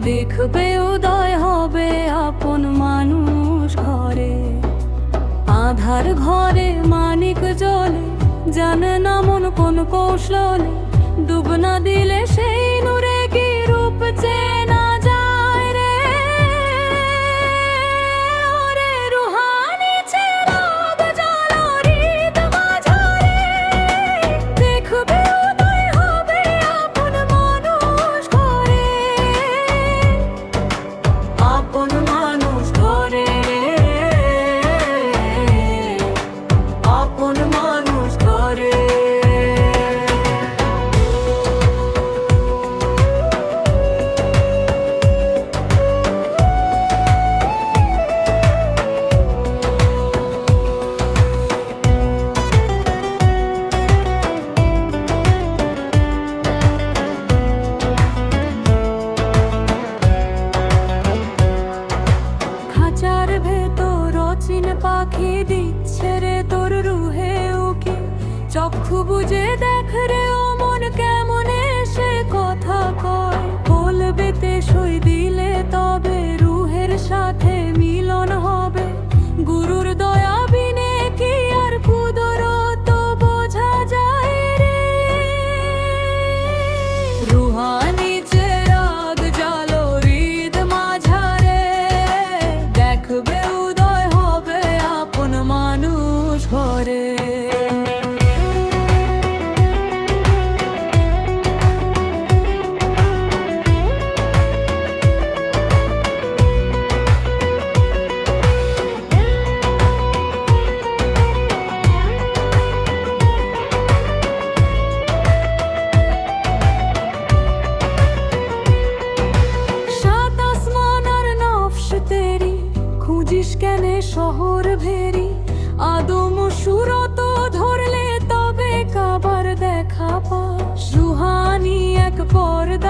দেখবে উদয় হবে আপন মানুষ ঘরে। আধার ঘরে মানিক জলে, জানে না মন কোন কৌশলে। ডুবনা দিলে সেই নূরে কি পাখি দিচ্ছে রে তোর রুহে উকি। চক্ষু বুঝে দেখ রে শহর ভেরি আদম সুরত ধরলে তবে কাবার দেখা পাস। রুহানি এক পর্দা